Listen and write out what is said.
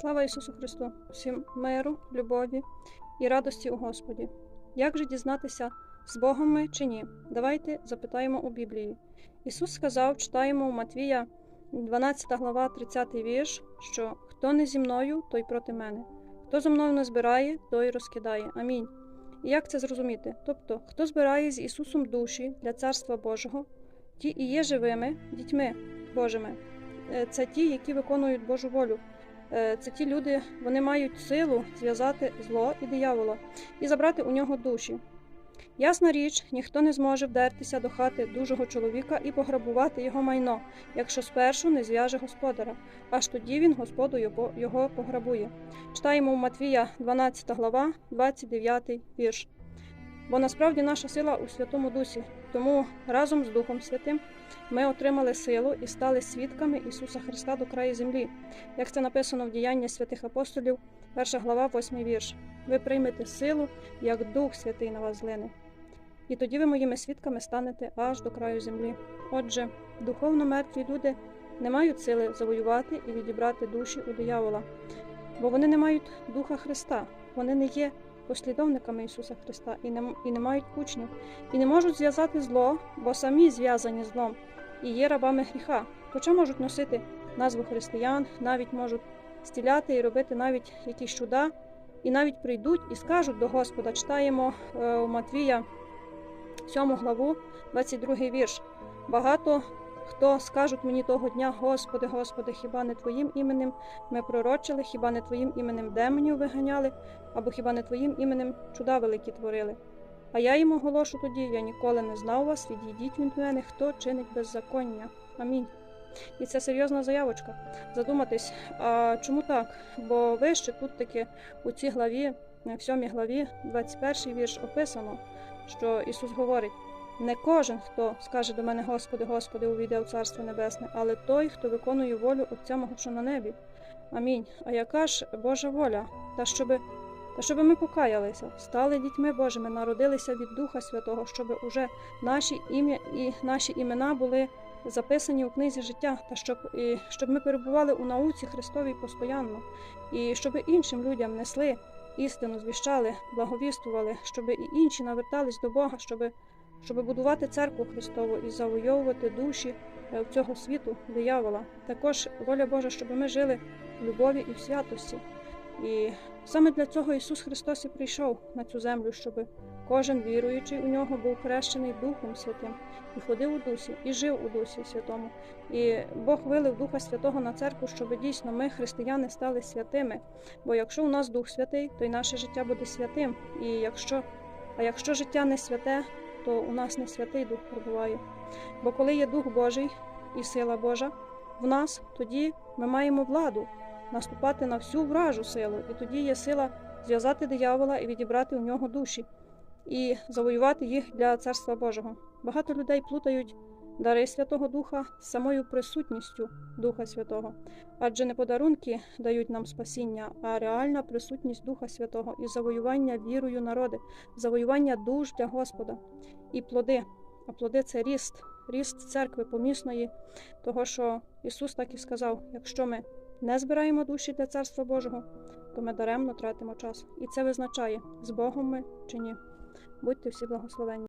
Слава Ісусу Христу, всім миру, любові і радості у Господі. Як же дізнатися, з Богом ми чи ні? Давайте запитаємо у Біблії. Ісус сказав, читаємо у Матвія, 12 глава, 30 вірш, що хто не зі мною, той проти мене. Хто зо мною не збирає, той розкидає. Амінь. І як це зрозуміти? Тобто, хто збирає з Ісусом душі для Царства Божого, ті і є живими дітьми Божими. Е, Це ті, які виконують Божу волю. Е, Це ті люди, вони мають силу зв'язати зло і диявола і забрати у нього душі. Ясна річ, ніхто не зможе вдертися до хати дужого чоловіка і пограбувати його майно, якщо спершу не зв'яже господаря, аж тоді він господу його- пограбує. Читаємо у Матвія 12 глава, 29 вірш. Бо насправді наша сила у Святому Дусі, тому разом з Духом Святим ми отримали силу і стали свідками Ісуса Христа до краю землі, як це написано в діянні святих апостолів, 1 глава, 8 вірш. Ви приймете силу, як Дух Святий на вас злине. І тоді ви моїми свідками станете аж до краю землі. Отже, духовно мертві люди не мають сили завоювати і відібрати душі у диявола, бо вони не мають Духа Христа, вони не є послідовниками Ісуса Христа і не, і не мають учнів, і не можуть зв'язати зло, бо самі зв'язані злом і є рабами гріха, хоча можуть носити назву християн, навіть можуть стіляти і робити навіть якісь чуда, і навіть прийдуть і скажуть до Господа. Читаємо е, у Матвія 7 главу, 22 вірш. Багато хто скажуть мені того дня, Господи, Господи, хіба не Твоїм іменем ми пророчили, хіба не Твоїм іменем демонів виганяли, або хіба не Твоїм іменем чуда великі творили? А я їм оголошу тоді, я ніколи не знав вас, відійдіть від мене, хто чинить беззаконня. Амінь. І це серйозна заявочка. Задуматись, а чому так? Бо вище тут таки у цій главі, в сьомій главі, 21 вірш описано, що Ісус говорить: не кожен, хто скаже до мене, Господи, Господи, увійде у Царство Небесне, але той, хто виконує волю Отця мого, що на небі. Амінь. А яка ж Божа воля? Та щоби та щоб ми покаялися, стали дітьми Божими, народилися від Духа Святого, щоб уже наші ім'я і наші імена були записані у книзі життя, та щоб, і, щоб ми перебували у науці Христовій постоянно, і щоб іншим людям несли істину, звіщали, благовістували, щоб і інші навертались до Бога, щоб, щоб будувати церкву Христову і завойовувати душі е, цього світу диявола. Також воля Божа, щоб ми жили в любові і в святості. І саме для цього Ісус Христос і прийшов на цю землю, щоб кожен віруючий у нього був хрещений Духом Святим і ходив у Дусі, і жив у Дусі Святому. І Бог вилив Духа Святого на церкву, щоб дійсно ми, християни, стали святими. Бо якщо у нас Дух Святий, то й наше життя буде святим. І якщо, а якщо життя не святе, то у нас не святий Дух перебуває. Бо коли є Дух Божий і сила Божа в нас, тоді ми маємо владу наступати на всю вражу силу, і тоді є сила зв'язати диявола і відібрати у нього душі, і завоювати їх для царства Божого. Багато людей плутають дари Святого Духа самою присутністю Духа Святого, адже не подарунки дають нам спасіння, а реальна присутність Духа Святого і завоювання вірою народи, завоювання душ для Господа і плоди. А плоди це ріст, ріст церкви помісної, того що Ісус так і сказав: якщо ми не збираємо душі для Царства Божого, то ми даремно тратимо час. І це визначає, з Богом ми чи ні. Будьте всі благословенні.